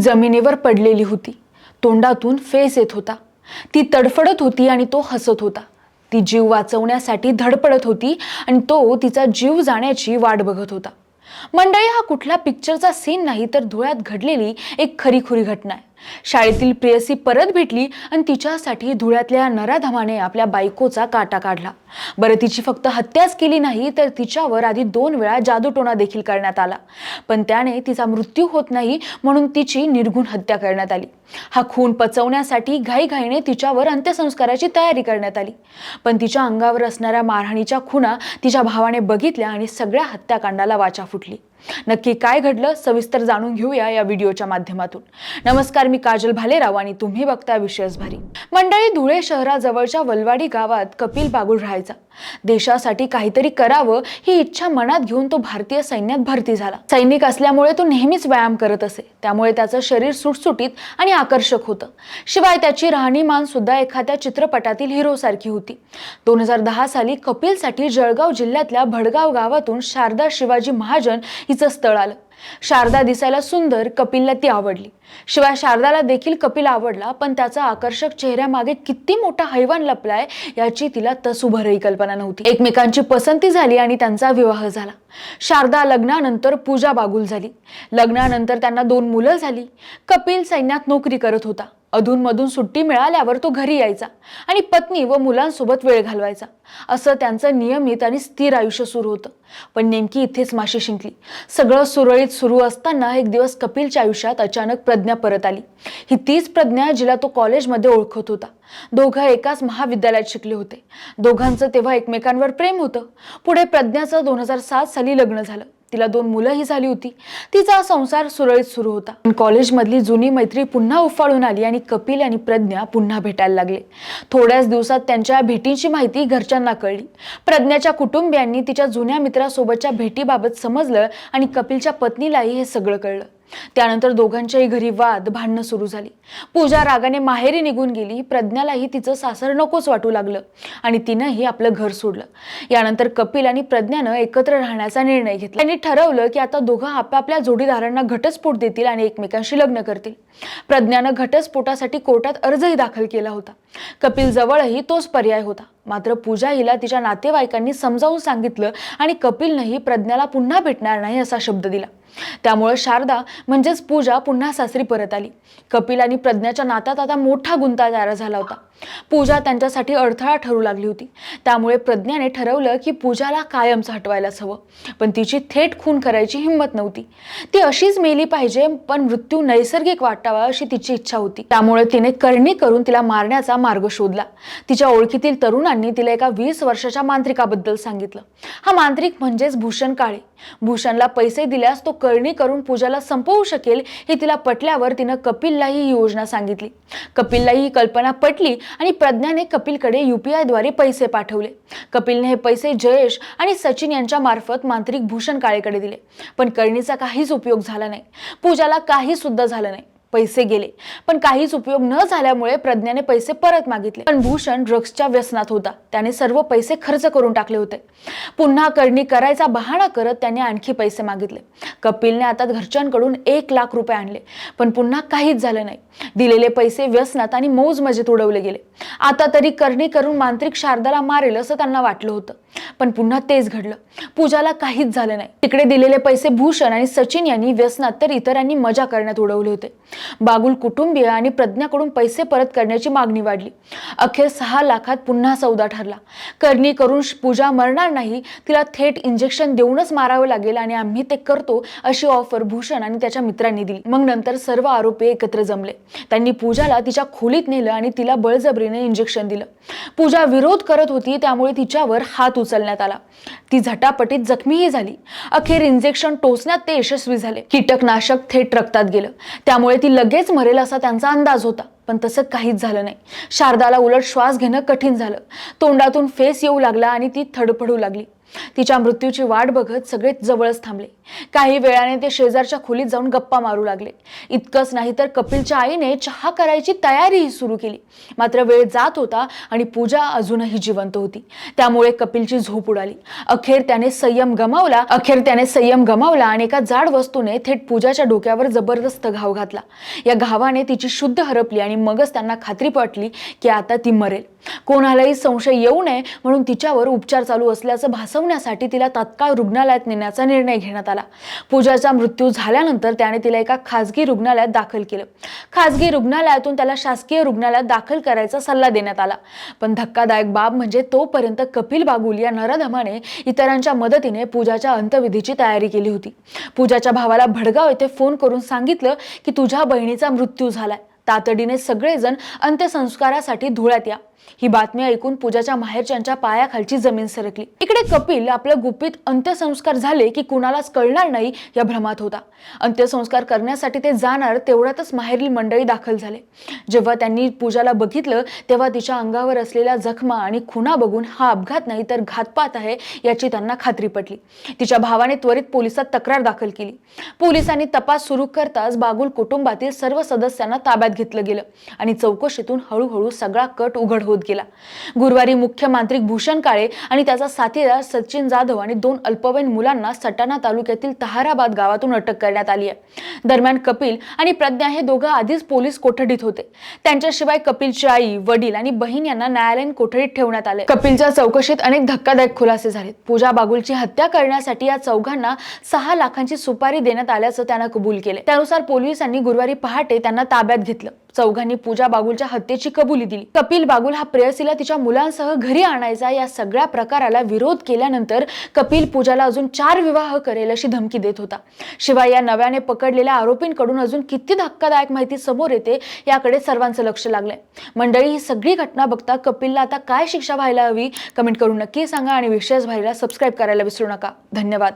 जमिनीवर पडलेली होती. तोंडातून फेस येत होता. ती तडफडत होती आणि तो हसत होता. ती जीव वाचवण्यासाठी धडपडत होती आणि तो तिचा जीव जाण्याची वाट बघत होता. मंडळी हा कुठला पिक्चरचा सीन नाही तर धुळ्यात घडलेली एक खरीखुरी घटना आहे. शाळेतील प्रेयसी परत भेटली आणि तिच्यासाठी धुळ्यातल्या नराधमाने आपल्या बायकोचा काटा काढला. बरं तिची फक्त हत्याच केली नाही तर तिच्यावर आधी दोन वेळा जादूटोणा देखील करण्यात आला. पण त्याने तिचा मृत्यू होत नाही म्हणून तिची निर्घुण हत्या करण्यात आली. हा खून पचवण्यासाठी घाईघाईने तिच्यावर अंत्यसंस्काराची तयारी करण्यात आली. पण तिच्या अंगावर असणाऱ्या मारहाणीच्या खुणा तिच्या भावाने बघितल्या आणि सगळ्या हत्याकांडाला वाचा फुटली. नक्की काय घडलं सविस्तर जाणून घेऊया या व्हिडिओच्या माध्यमातून. नमस्कार मी काजल भालेराव आणि तुम्ही बघता विशेष भारी मंडळी धुळे शहराजवळच्या वलवाडी गावात कपिल बागुल राहायचा. देशासाठी काहीतरी करावं ही इच्छा मनात घेऊन तो भारतीय सैन्यात भरती झाला. सैनिक असल्यामुळे तो नेहमीच व्यायाम करत असे. त्यामुळे त्याचं शरीर सुटसुटीत आणि आकर्षक होतं. शिवाय त्याची राहणीमान सुद्धा एखाद्या चित्रपटातील हिरोसारखी होती. दोन हजार दहा साली कपिलसाठी जळगाव जिल्ह्यातल्या भडगाव गावातून शारदा शिवाजी महाजन हिचं स्थळ आलं. शारदा दिसायला सुंदर कपिलला ती आवडली. शिवाय शारदाला देखील कपिल आवडला पण त्याचा आकर्षक चेहऱ्यामागे किती मोठा हैवान लपलाय याची तिला तसुभरही कल्पना नव्हती. एकमेकांची पसंती झाली आणि त्यांचा विवाह झाला. शारदा लग्नानंतर पूजा बागुल झाली. लग्नानंतर त्यांना दोन मुलं झाली. कपिल सैन्यात नोकरी करत होता. अधूनमधून सुट्टी मिळाल्यावर तो घरी यायचा आणि पत्नी व मुलांसोबत वेळ घालवायचा. असं त्यांचं नियमित आणि स्थिर आयुष्य सुरू होतं. पण नेमकी इथेच माशी शिंकली. सगळं सुरळीत सुरू असताना एक दिवस कपिलच्या आयुष्यात अचानक प्रज्ञा परत आली. ही तीच प्रज्ञा जिला तो कॉलेजमध्ये ओळखत होता. दोघं एकाच महाविद्यालयात शिकले होते. दोघांचं तेव्हा एकमेकांवर प्रेम होतं. पुढे प्रज्ञाचं दोन हजार सात साली लग्न झालं. तिला दोन मुलंही झाली होती. तिचा संसार सुरळीत सुरू होता. पण कॉलेजमधली जुनी मैत्री पुन्हा उफाळून आली आणि कपिल आणि प्रज्ञा पुन्हा भेटायला लागले. थोड्याच दिवसात त्यांच्या भेटींची माहिती घरच्यांना कळली. प्रज्ञाच्या कुटुंबियांनी तिच्या जुन्या मित्रासोबतच्या भेटीबाबत समजलं आणि कपिलच्या पत्नीलाही हे सगळं कळलं. त्यानंतर दोघांच्याही घरी वाद भांडणं सुरू झाली. पूजा रागाने माहेरी निघून गेली. प्रज्ञालाही तिचं सासर नकोच वाटू लागलं आणि तिनंही आपलं घर सोडलं. यानंतर कपिल आणि प्रज्ञानं एकत्र राहण्याचा निर्णय घेतला. त्यांनी ठरवलं की आता दोघं आपापल्या जोडीदारांना घटस्फोट देतील आणि एकमेकांशी लग्न करतील. प्रज्ञानं घटस्फोटासाठी कोर्टात अर्जही दाखल केला होता. कपिल जवळही तोच पर्याय होता. मात्र पूजा हिला तिच्या नातेवाईकांनी समजावून सांगितलं आणि कपिलनंही प्रज्ञाला पुन्हा भेटणार नाही असा शब्द दिला. त्यामुळे शारदा म्हणजेच पूजा पुन्हा सासरी परत आली. कपिल आणि प्रज्ञाच्या नात्यात आता मोठा गुंता तयार झाला होता. पूजा त्यांच्यासाठी अडथळा ठरू लागली होती. त्यामुळे प्रज्ञाने ठरवलं की पूजाला कायमच हटवायलाच हवं. पण तिची थेट खून करायची हिंमत नव्हती. ती अशीच मेली पाहिजे पण मृत्यू नैसर्गिक वाटावा अशी तिची इच्छा होती. त्यामुळे तिने करणी करून तिला मारण्याचा मार्ग शोधला. तिच्या ओळखीतील तरुणांनी तिला एका वीस वर्षाच्या मांत्रिकाबद्दल सांगितलं. हा मांत्रिक म्हणजेच भूषण काळे. भूषणला पैसे दिल्यास तो करणी करून पूजाला संपवू शकेल हे तिला पटल्यावर तिनं कपिललाही ही योजना सांगितली. कपिललाही ही कल्पना पटली आणि प्रज्ञाने कपिलकडे युपीआयद्वारे पैसे पाठवले. कपिलने हे पैसे जयेश आणि सचिन यांच्या मार्फत मांत्रिक भूषण काळेकडे दिले. पण करणीचा काहीच उपयोग झाला नाही. पूजाला काही सुद्धा झालं नाही. पैसे गेले. पण काहीच उपयोग न झाल्यामुळे प्रज्ञाने पैसे परत मागितले. पण भूषण ड्रग्सच्या व्यसनात होता. त्याने सर्व पैसे खर्च करून टाकले होते. पुन्हा करणी करायचा बहाणा करत त्याने आणखी पैसे मागितले. कपिलने आता घरच्यांकडून एक लाख रुपये आणले. पण पुन्हा काहीच झालं नाही. दिलेले पैसे व्यसनात आणि मौज मजेत उडवले गेले. आता तरी करणी करून मांत्रिक शारदाला मारेल असं त्यांना वाटलं होतं. पण पुन्हा तेच घडलं. पूजाला काहीच झालं नाही. तिकडे दिलेले पैसे भूषण आणि सचिन यांनी व्यसनात तर इतरांनी मजा करण्यात उडवले होते. बागुल कुटुंबीय आणि प्रज्ञाकडून पैसे परत करण्याची मागणी वाढली. अखेर सहा लाखात पुन्हा सौदा ठरला. करणी करून पूजा मरणार नाही तिला थेट इंजेक्शन देऊनच मारावं लागेल आणि आम्ही ते करतो अशी ऑफर भूषण आणि त्याच्या मित्रांनी दिली. मग नंतर सर्व आरोपी एकत्र जमले. त्यांनी पूजाला तिच्या खोलीत नेलं आणि तिला बळजबरीने इंजेक्शन दिलं. पूजा विरोध करत होती त्यामुळे तिच्यावर हात उचलण्यात आला. ती झटापटीत जखमीही झाली. अखेर इंजेक्शन टोचण्यात ते यशस्वी झाले. कीटकनाशक थेट रक्तात गेलं. त्यामुळे ती लगेच मरेल असा त्यांचा अंदाज होता. पण तसं काहीच झालं नाही. शारदाला उलट श्वास घेणं कठीण झालं. तोंडातून फेस येऊ लागला आणि ती थडफडू लागली. तिच्या मृत्यूची वाट बघत सगळे जवळच थांबले. काही वेळाने ते शेजारच्या खोलीत जाऊन गप्पा मारू लागले. इतकंच नाही तर कपिलच्या आईने चहा करायची तयारीही सुरू केली. मात्र वेळ जात होता आणि पूजा अजूनही जिवंत होती. त्यामुळे कपिलची झोप उडाली. अखेर त्याने संयम गमावला अखेर त्याने संयम गमावला आणि एका जाड वस्तूने थेट पूजाच्या डोक्यावर जबरदस्त घाव घातला. या घावाने तिची शुद्ध हरपली आणि मगच त्यांना खात्री पटली की आता ती मरेल. कोणालाही संशय येऊ नये म्हणून तिच्यावर उपचार चालू असल्याचं वाचवण्यासाठी तिला तात्काळ रुग्णालयात नेण्याचा निर्णय घेण्यात आला. पूजाचा मृत्यू झाल्यानंतर त्याने तिला एका खासगी रुग्णालयात दाखल केलं. खासगी रुग्णालयातून त्याला शासकीय रुग्णालयात दाखल करायचा सल्ला देण्यात आला. पण धक्कादायक बाब म्हणजे तोपर्यंत कपिल बागुल या नरधमाने इतरांच्या मदतीने पूजाच्या अंत्यविधीची तयारी केली होती. पूजाच्या भावाला भडगाव येथे फोन करून सांगितलं की तुझ्या बहिणीचा मृत्यू झालाय. तातडीने सगळेजण अंत्यसंस्कारासाठी धुळ्यात या. ही बातमी ऐकून पूजाच्या माहेरच्यांच्या पायाखालची जमीन सरकली. इकडे कपिल आपलं गुपित अंत्यसंस्कार झाले की कुणालाच कळणार नाही या भ्रमात होता. अंत्यसंस्कार करण्यासाठी ते जाणार तेवढ्यातच माहेरील मंडळी दाखल झाले. जेव्हा त्यांनी पूजाला बघितलं तेव्हा तिच्या अंगावर असलेल्या जखमा आणि खुणा बघून हा अपघात नाही तर घातपात आहे याची त्यांना खात्री पटली. तिच्या भावाने त्वरित पोलिसात तक्रार दाखल केली. पोलिसांनी तपास सुरू करताच बागुल कुटुंबातील सर्व सदस्यांना ताब्यात घेतलं गेलं आणि चौकशीतून हळूहळू सगळा कट उघड होत गेला. गुरुवारी मुख्य मांत्रिक भूषण काळे आणि त्याचा साथीदार सचिन जाधव आणि दोन अल्पवयीन मुलांना सटाणा तालुक्यातील तहाराबाद गावातून अटक करण्यात आली आहे. दरम्यान कपिल आणि प्रज्ञा हे दोघं आधीच पोलीस कोठडीत होते. त्यांच्याशिवाय कपिलची आई वडील आणि बहीण यांना न्यायालयीन कोठडीत ठेवण्यात आले कपिलच्या चौकशीत अनेक धक्कादायक खुलासे झाले पूजा बागुलची हत्या करण्यासाठी या चौघांना सहा लाखांची सुपारी देण्यात आल्याचं त्यांना कबूल केले त्यानुसार पोलिसांनी गुरुवारी पहाटे त्यांना ताब्यात घेतलं. चौघांनी पूजा बागुलच्या हत्येची कबुली दिली. कपिल बागुल हा प्रेयसीला तिच्या मुलांसह घरी आणायचा या सगळ्या प्रकाराला विरोध केल्यानंतर कपिल पूजाला अजून चार विवाह करेल अशी धमकी देत होता. शिवाय या नव्याने पकडलेल्या आरोपींकडून अजून किती धक्कादायक माहिती समोर येते याकडे सर्वांचं लक्ष लागलंय. मंडळी ही सगळी घटना बघता कपिलला आता काय शिक्षा व्हायला हवी? कमेंट करून नक्की सांगा आणि विशेष व्हायला सबस्क्राईब करायला विसरू नका. धन्यवाद.